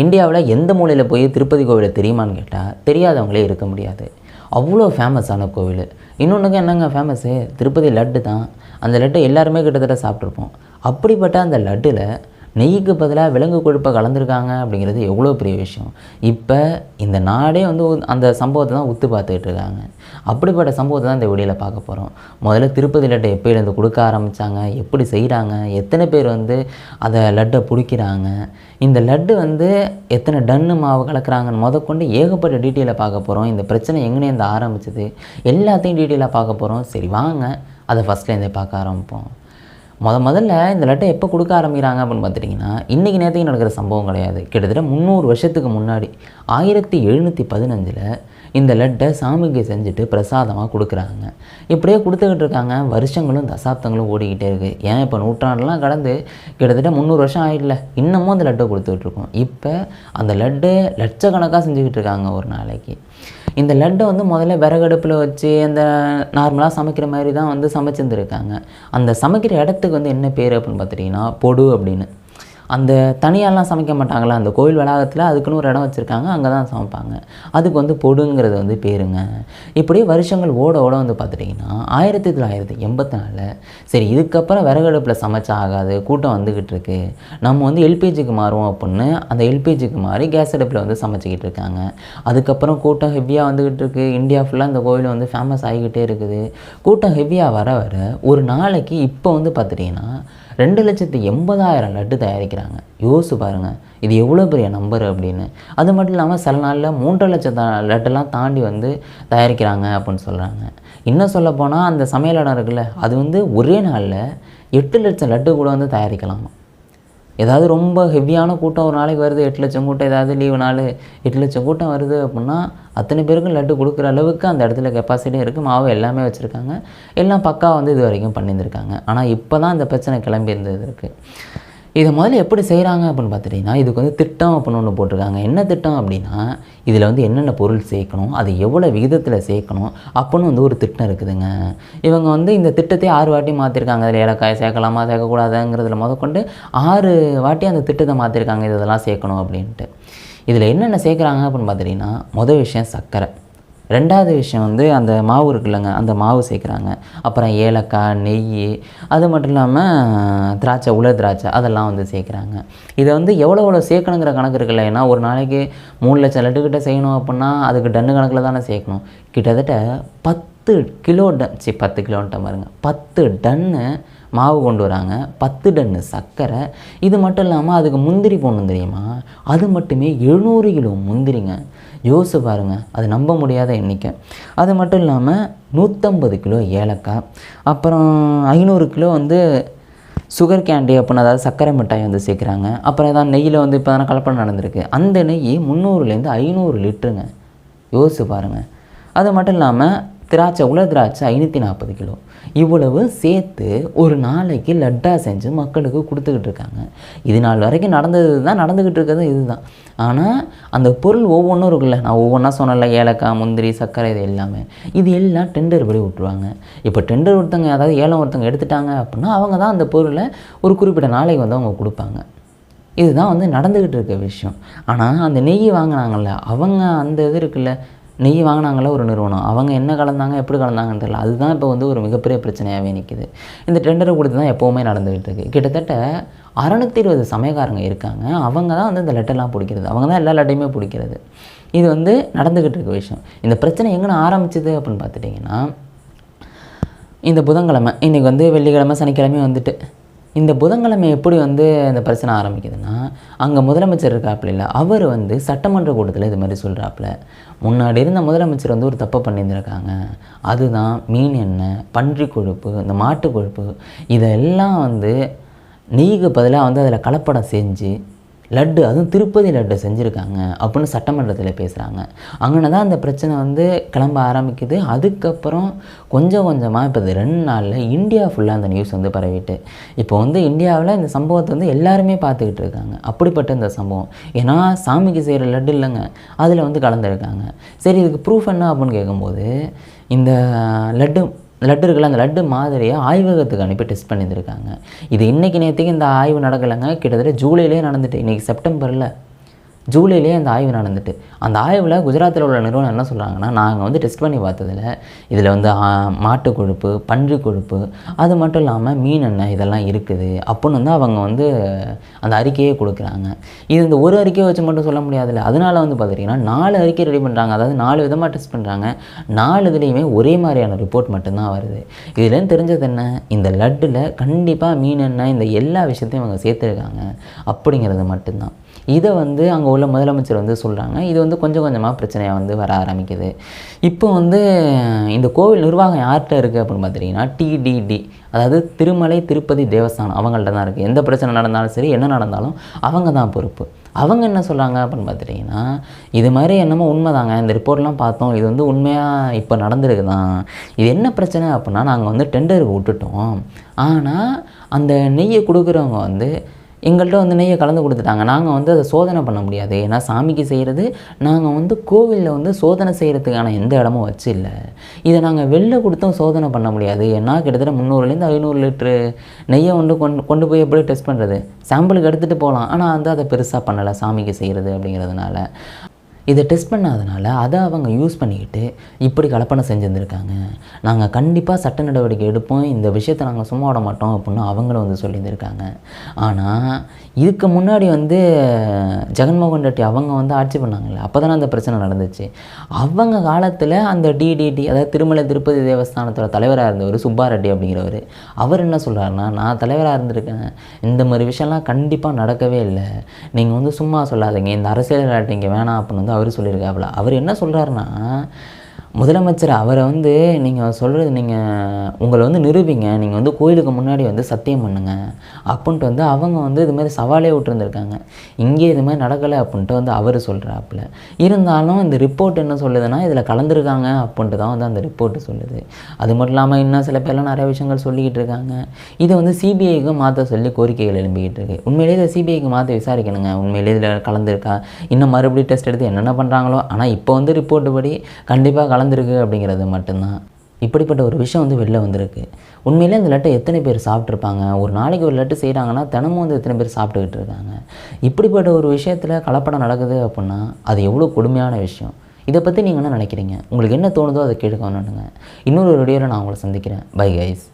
இந்தியாவில் எந்த மூலையில் போய் திருப்பதி கோவிலை தெரியுமான்னு கேட்டால் தெரியாதவங்களே இருக்க முடியாது. அவ்வளோ ஃபேமஸான கோவில். இன்னொன்றுக்கு என்னங்க ஃபேமஸ்ஸு திருப்பதி லட்டு தான். அந்த லட்டு எல்லாருமே கிட்டத்தட்ட சாப்பிட்ருப்போம் அப்படிப்பட்ட அந்த லட்டில் நெய்க்கு பதிலாக விலங்கு கொழுப்பை கலந்துருக்காங்க அப்படிங்கிறது எவ்வளோ பெரிய விஷயம். இப்போ இந்த நாடே வந்து அந்த சம்பவத்தை தான் உத்து பார்த்துக்கிட்டு இருக்காங்க. அப்படிப்பட்ட சம்பவத்தை தான் இந்த வீடியோவில் பார்க்க போகிறோம் முதல்ல திருப்பதி லட்டை எப்போயிலேருந்து கொடுக்க ஆரம்பித்தாங்க எப்படி செய்கிறாங்க எத்தனை பேர் வந்து அதை லட்டை பிடிக்கிறாங்க? இந்த லட்டு வந்து எத்தனை டன்னு மாவு கலக்கிறாங்கன்னு முதற்கொண்டு ஏகப்பட்ட டீட்டெயிலை பார்க்க போகிறோம் இந்த பிரச்சனை எங்கேருந்து ஆரம்பிச்சது? எல்லாத்தையும் டீட்டெயிலாக பார்க்க போகிறோம் சரி வாங்க. அதை ஃபஸ்ட்லேருந்தே பார்க்க ஆரம்பிப்போம். முத முதல்ல இந்த லட்டை எப்போ கொடுக்க ஆரம்பிக்கிறாங்க அப்படின்னு பார்த்துட்டிங்கன்னா இன்றைக்கி நேரத்துக்கு நடக்கிற சம்பவம் கிடையாது. கிட்டத்தட்ட முந்நூறு வருஷத்துக்கு முன்னாடி ஆயிரத்தி எழுநூற்றி பதினஞ்சில் இந்த லட்டை சாமிக்கு செஞ்சுட்டு பிரசாதமாக கொடுக்குறாங்க. இப்படியே கொடுத்துக்கிட்டு இருக்காங்க. வருஷங்களும் தசாப்தங்களும் ஓடிக்கிட்டே இருக்குது ஏன் இப்போ நூற்றாண்டுலாம் கடந்து கிட்டத்தட்ட முந்நூறு வருஷம் ஆயிடல இன்னமும் அந்த லட்டை கொடுத்துக்கிட்டு இருக்கோம். இப்போ அந்த லட்டு லட்சக்கணக்காக செஞ்சுக்கிட்டு இருக்காங்க ஒரு நாளைக்கு. இந்த லட்டை வந்து முதல்ல விறகடுப்பில் வச்சு அந்த நார்மலாக சமைக்கிற மாதிரி தான் வந்து சமைச்சிருந்துருக்காங்க. அந்த சமைக்கிற இடத்துக்கு வந்து என்ன பேர் அப்படின்னு பார்த்துட்டிங்கன்னா பொடு அப்படின்னு. அந்த தனியாலாம் சமைக்க மாட்டாங்களா அந்த கோயில் வளாகத்தில் அதுக்குன்னு ஒரு இடம் வச்சுருக்காங்க அங்கே தான் சமைப்பாங்க. அதுக்கு வந்து பொடுங்கிறது வந்து பேருங்க. இப்படியே வருஷங்கள் ஓட ஓட வந்து பார்த்துட்டிங்கன்னா ஆயிரத்தி தொள்ளாயிரத்தி எண்பத்தி நாலில் சரி இதுக்கப்புறம் விறகடுப்பில் சமைச்சா ஆகாது கூட்டம் வந்துக்கிட்டு இருக்கு. நம்ம வந்து எல்பிஜிக்கு மாறுவோம் அப்படின்னு அந்த எல்பிஜிக்கு மாறி கேஸ் அடுப்பில் வந்து சமைச்சிக்கிட்டு இருக்காங்க. அதுக்கப்புறம் கூட்டம் ஹெவியாக வந்துக்கிட்டு இருக்கு. இந்தியா ஃபுல்லாக அந்த கோயில் வந்து ஃபேமஸ் ஆகிக்கிட்டே இருக்குது. கூட்டம் ஹெவியாக வர வர ஒரு நாளைக்கு இப்போ வந்து பார்த்துட்டிங்கன்னா ரெண்டு லட்சத்து எண்பதாயிரம் லட்டு தயாரிக்கிறாங்க. யோசிச்சு பாருங்கள் இது எவ்வளோ பெரிய நம்பர் அப்படின்னு. அது மட்டும் இல்லாமல் சில நாளில் மூன்றரை லட்சம் லெட்டர்லாம் தாண்டி வந்து தயாரிக்கிறாங்க அப்படின்னு சொல்கிறாங்க இன்னும் சொல்ல போனால் அந்த சமையல் இடம் இருக்குல்ல அது வந்து ஒரே நாளில் எட்டு லட்சம் லட்டு கூட வந்து தயாரிக்கலாமா? ஏதாவது ரொம்ப ஹெவியான கூட்டம் ஒரு நாளைக்கு வருது எட்டு லட்சம் கூட்டம் ஏதாவது லீவு நாள் எட்டு லட்சம் கூட்டம் வருது அப்படின்னா அத்தனை பேருக்கும் லட்டு கொடுக்குற அளவுக்கு அந்த இடத்துல கெப்பாசிட்டி இருக்குது மாவு எல்லாமே வச்சுருக்காங்க. எல்லாம் பக்கா வந்து இது வரைக்கும் பண்ணியிருந்திருக்காங்க. ஆனால் இப்போ தான் இந்த பிரச்சனை கிளம்பி இருந்தது இருக்குது இதை முதல்ல எப்படி செய்கிறாங்க அப்படின்னு பார்த்துட்டிங்கன்னா இதுக்கு வந்து திட்டம் அப்படின்னு ஒன்று போட்டிருக்காங்க. என்ன திட்டம் அப்படின்னா இதில் வந்து என்னென்ன பொருள் சேர்க்கணும் அது எவ்வளோ விகிதத்தில் சேர்க்கணும் அப்படின்னு வந்து ஒரு திட்டம் இருக்குதுங்க. இவங்க வந்து இந்த திட்டத்தை ஆறு வாட்டி மாற்றிருக்காங்க அதில் ஏலக்காய் சேர்க்கலாமா சேர்க்கக்கூடாதுங்கிறதுல முதற்கொண்டு ஆறு வாட்டி அந்த திட்டத்தை மாற்றிருக்காங்க இதெல்லாம் சேர்க்கணும் அப்படின்ட்டு. இதில் என்னென்ன சேர்க்குறாங்க அப்படின்னு பார்த்துட்டிங்கன்னா முதல் விஷயம் சர்க்கரை. ரெண்டாவது விஷயம் வந்து அந்த மாவு இருக்குல்லங்க அந்த மாவு சேர்க்குறாங்க. அப்புறம் ஏலக்காய் நெய் அது மட்டும் இல்லாமல் திராட்சை உலர் திராட்சை அதெல்லாம் வந்து சேர்க்குறாங்க. இதை வந்து எவ்வளோ எவ்வளோ சேர்க்கணுங்கிற கணக்கு இருக்குல்ல ஏன்னா ஒரு நாளைக்கு மூணு லட்சம் லட்டுக்கிட்ட செய்யணும் அப்படின்னா அதுக்கு டன்னு கணக்கில் தானே சேர்க்கணும். கிட்டத்தட்ட பத்து கிலோ டன் சரி பத்து கிலோன்ட்ட பாருங்க. பத்து டன்னு மாவு கொண்டு வராங்க. பத்து டன்னு சர்க்கரை. இது மட்டும் இல்லாமல் அதுக்கு முந்திரி போடணும் தெரியுமா? அது மட்டுமே எழுநூறு கிலோ முந்திரிங்க. யோசிச்சு பாருங்க அது நம்ப முடியாத எண்ணிக்கை. அது மட்டும் இல்லாமல் நூற்றம்பது கிலோ ஏலக்காய் அப்புறம் ஐநூறு கிலோ வந்து சுகர் கேண்டி அப்படின்னு அதாவது சர்க்கரை மிட்டாய் வந்து சேர்க்குறாங்க. அப்புறம் ஏதாவது நெய்யில் வந்து இப்போ தானே கலப்படம் நடந்திருக்கு. அந்த நெய் முந்நூறுலேருந்து ஐநூறு லிட்டருங்க. யோசிச்சு பாருங்கள் அது மட்டும் இல்லாமல் திராட்சை உலர் திராட்சை ஐநூற்றி நாற்பது கிலோ. இவ்வளவு சேர்த்து ஒரு நாளைக்கு லட்டாக செஞ்சு மக்களுக்கு கொடுத்துக்கிட்டு இருக்காங்க. இது நாள் வரைக்கும் நடந்தது தான் நடந்துக்கிட்டு இருக்கிறது இதுதான் ஆனால் அந்த பொருள் ஒவ்வொன்றும் இருக்குல்ல. நான் ஒவ்வொன்றா சொன்னல ஏலக்காய் முந்திரி சர்க்கரை இது எல்லாமே. இது எல்லாம் டெண்டர் படி விட்டுருவாங்க. இப்போ டெண்டர் ஒருத்தங்க அதாவது ஏலம் ஒருத்தங்க எடுத்துட்டாங்க அப்படின்னா அவங்க தான் அந்த பொருளை ஒரு குறிப்பிட்ட நாளைக்கு வந்து அவங்க கொடுப்பாங்க. இதுதான் வந்து நடந்துக்கிட்டு இருக்க விஷயம். ஆனால் அந்த நெய் வாங்கினாங்கல்ல அவங்க அந்த இது இருக்குல்ல நெய் வாங்கினாங்கள ஒரு நிறுவனம்? அவங்க என்ன கலந்தாங்க எப்படி கலந்தாங்கன்னு தெரியல. அதுதான் இப்போ வந்து ஒரு மிகப்பெரிய பிரச்சனையாகவே நிற்கிது இந்த டெண்டரை கொடுத்து தான் எப்போவுமே நடந்துகிட்டு இருக்குது கிட்டத்தட்ட அறநூற்றி இருபது சமயக்காரங்க இருக்காங்க. அவங்க தான் வந்து இந்த லெட்டர்லாம் பிடிக்கிறது. அவங்க தான் எல்லா லெட்டையுமே பிடிக்கிறது. இது வந்து நடந்துக்கிட்டு இருக்க விஷயம். இந்த பிரச்சனை எங்கே ஆரம்பிச்சது அப்படின்னு பார்த்துட்டிங்கன்னா இந்த புதன்கிழமை. இன்றைக்கி வந்து வெள்ளிக்கிழமை சனிக்கிழமை வந்துட்டு. இந்த புதன்கிழமை எப்படி வந்து இந்த பிரச்சனை ஆரம்பிக்குதுன்னா அங்கே முதலமைச்சர் இருக்காப்புல இல்லை அவர் வந்து சட்டமன்ற கூட்டத்தில் இது மாதிரி சொல்கிறாப்புல முன்னாடி இருந்த முதலமைச்சர் வந்து ஒரு தப்பை பண்ணியிருந்திருக்காங்க. அதுதான் மீன் எண்ணெய் பன்றி கொழுப்பு இந்த மாட்டு கொழுப்பு இதெல்லாம் வந்து நீக்கு பதிலாக வந்து அதில் கலப்படம் செஞ்சு லட்டு அதுவும் திருப்பதி லட்டு செஞ்சுருக்காங்க அப்படின்னு சட்டமன்றத்தில் பேசுகிறாங்க அங்கே தான் அந்த பிரச்சனை வந்து கிளம்ப ஆரம்பிக்குது. அதுக்கப்புறம் கொஞ்சம் கொஞ்சமாக இப்போ இது ரெண்டு நாளில் இந்தியா ஃபுல்லாக அந்த நியூஸ் வந்து பரவிட்டு. இப்போ வந்து இந்தியாவில் இந்த சம்பவத்தை வந்து எல்லாருமே பார்த்துக்கிட்டு இருக்காங்க. அப்படிப்பட்ட இந்த சம்பவம். ஏன்னா சாமிக்கு செய்கிற லட்டு இல்லைங்க. அதில் வந்து கலந்துருக்காங்க. சரி இதுக்கு ப்ரூஃப் என்ன அப்படின்னு கேட்கும்போது இந்த லட்டு லட்டு இருக்குல்ல அந்த லட்டு மாதிரியை ஆய்வகத்துக்கு அனுப்பி டெஸ்ட் பண்ணியிருந்திருக்காங்க. இது இன்றைக்கி நேற்றுக்கு இந்த ஆய்வு நடக்கலைங்க கிட்டத்தட்ட ஜூலையிலே நடந்துட்டு இன்றைக்கி செப்டம்பரில் ஜூலையிலே அந்த ஆய்வு நடந்துட்டு. அந்த ஆய்வில் குஜராத்தில் உள்ள நிறுவனம் என்ன சொல்கிறாங்கன்னா நாங்கள் வந்து டெஸ்ட் பண்ணி பார்த்ததில் இதில் வந்து மாட்டு கொழுப்பு பன்றி கொழுப்பு அது மட்டும் இல்லாமல் மீன் எண்ணெய் இதெல்லாம் இருக்குது அப்புடின்னு வந்து அவங்க வந்து அந்த அறிக்கையே கொடுக்குறாங்க. இது இந்த ஒரு அறிக்கையை வச்சு மட்டும் சொல்ல முடியாதுல்ல. அதனால் வந்து பார்த்துட்டிங்கன்னா நாலு அறிக்கை ரெடி பண்ணுறாங்க அதாவது நாலு விதமாக டெஸ்ட் பண்ணுறாங்க நாலு இதுலேயுமே ஒரே மாதிரியான ரிப்போர்ட் மட்டும்தான் வருது. இதுலேருந்து தெரிஞ்சது என்ன? இந்த லட்டில் கண்டிப்பாக மீன் எண்ணெய் இந்த எல்லா விஷயத்தையும் அவங்க சேர்த்துருக்காங்க. அப்படிங்கிறது மட்டும்தான். இதை வந்து அங்கே உள்ள முதலமைச்சர் வந்து சொல்கிறாங்க இது வந்து கொஞ்சம் கொஞ்சமாக பிரச்சனையாக வந்து வர ஆரம்பிக்குது. இப்போ வந்து இந்த கோவில் நிர்வாகம் யார்கிட்ட இருக்குது அப்படின்னு பார்த்துட்டிங்கன்னா டிடிடி அதாவது திருமலை திருப்பதி தேவஸ்தானம் அவங்கள்ட்ட தான் இருக்குது எந்த பிரச்சனை நடந்தாலும் சரி என்ன நடந்தாலும் அவங்க தான் பொறுப்பு. அவங்க என்ன சொல்கிறாங்க அப்படின்னு பார்த்துட்டிங்கன்னா இது மாதிரி என்னமோ உண்மைதாங்க. இந்த ரிப்போர்ட்லாம் பார்த்தோம். இது வந்து உண்மையாக இப்போ நடந்திருக்கு தான் இது என்ன பிரச்சனை அப்படின்னா நாங்கள் வந்து டெண்டருக்கு விட்டுட்டோம். ஆனால் அந்த நெய்யை கொடுக்குறவங்க வந்து எங்கள்கிட்ட வந்து நெய்யை கலந்து கொடுத்துட்டாங்க. நாங்கள் வந்து அதை சோதனை பண்ண முடியாது. ஏன்னா சாமிக்கு செய்கிறது நாங்கள் வந்து கோவிலில் வந்து சோதனை செய்கிறதுக்கான எந்த இடமும் வச்சு இல்லை இதை நாங்கள் வெளில கொடுத்தும் சோதனை பண்ண முடியாது. ஏன்னா கிட்டத்தட்ட முந்நூறுலேருந்து ஐநூறு லிட்ரு நெய்யை வந்து கொண்டு கொண்டு போய் எப்படி டெஸ்ட் பண்ணுறது சாம்பிளுக்கு எடுத்துகிட்டு போகலாம். ஆனால் வந்து அதை பெருசாக பண்ணலை சாமிக்கு செய்கிறது அப்படிங்கிறதுனால. இதை டெஸ்ட் பண்ணாதனால அதை அவங்க யூஸ் பண்ணிக்கிட்டு இப்படி கலப்பணம் செஞ்சுருந்துருக்காங்க. நாங்கள் கண்டிப்பாக சட்ட நடவடிக்கை எடுப்போம். இந்த விஷயத்தை நாங்கள் சும்மா விட மாட்டோம் அப்படின்னு அவங்களும் வந்து சொல்லியிருந்திருக்காங்க. ஆனால் இதுக்கு முன்னாடி வந்து ஜெகன்மோகன் ரெட்டி அவங்க வந்து ஆட்சி பண்ணாங்கல்ல அப்போ தானே அந்த பிரச்சனை நடந்துச்சு. அவங்க காலத்தில் அந்த டிடிடி அதாவது திருமலை திருப்பதி தேவஸ்தானத்தோட தலைவராக இருந்தவர் சுப்பா ரெட்டி அப்படிங்கிறவர். அவர் என்ன சொல்கிறாருன்னா நான் தலைவராக இருந்திருக்கேன். இந்த மாதிரி விஷயம்லாம் கண்டிப்பாக நடக்கவே இல்லை. நீங்கள் வந்து சும்மா சொல்லாதீங்க. இந்த அரசியல் விளையாட்டு இங்கே வேணாம் அப்படின்னு வந்து அவர் சொல்லியிருக்காப்புல. அவர் என்ன சொல்கிறாருன்னா முதலமைச்சர் அவரை வந்து நீங்கள் சொல்கிறது நீங்கள் உங்களை வந்து நிரூபிங்க. நீங்கள் வந்து கோயிலுக்கு முன்னாடி வந்து சத்தியம் பண்ணுங்க. அப்படின்ட்டு வந்து அவங்க வந்து இது மாதிரி சவாலே விட்டுருந்துருக்காங்க. இங்கே இது மாதிரி நடக்கலை அப்படின்ட்டு வந்து அவர் சொல்கிறாப்புல இருந்தாலும் இந்த ரிப்போர்ட் என்ன சொல்லுதுன்னா இதில் கலந்துருக்காங்க அப்படின்ட்டு தான் வந்து அந்த ரிப்போர்ட்டு சொல்லுது. அது மட்டும் இல்லாமல் இன்னும் சில பேர்லாம் நிறைய விஷயங்கள் சொல்லிக்கிட்டு இருக்காங்க. இதை வந்து சிபிஐக்கு மாற்ற சொல்லி கோரிக்கைகள் எழும்பிக்கிட்டு இருக்கு. உண்மையிலேயே இதை சிபிஐக்கு மாற்ற விசாரிக்கணுங்க. உண்மையிலேயே இதில் கலந்துருக்கா? இன்னும் மறுபடியும் டெஸ்ட் எடுத்து என்னென்ன பண்ணுறாங்களோ ஆனால் இப்போ வந்து ரிப்போர்ட்டு படி கண்டிப்பாக கலந்துருக்கு அப்படிங்கிறது மட்டும்தான். இப்படிப்பட்ட ஒரு விஷயம் வந்து வெளில வந்திருக்கு. உண்மையிலே இந்த லட்டை எத்தனை பேர் சாப்பிட்ருப்பாங்க ஒரு நாளைக்கு ஒரு லட்டு செய்கிறாங்கன்னா தினமும் வந்து எத்தனை பேர் சாப்பிட்டுக்கிட்டு இருக்காங்க? இப்படிப்பட்ட ஒரு விஷயத்தில் கலப்படம் நடக்குது அப்படின்னா அது எவ்வளோ கொடுமையான விஷயம். இதை பற்றி நீங்கள் என்ன நினைக்கிறீங்க? உங்களுக்கு என்ன தோணுதோ அதை கேட்க இன்னொரு வீடியோவில் நான் உங்களை சந்திக்கிறேன். Bye guys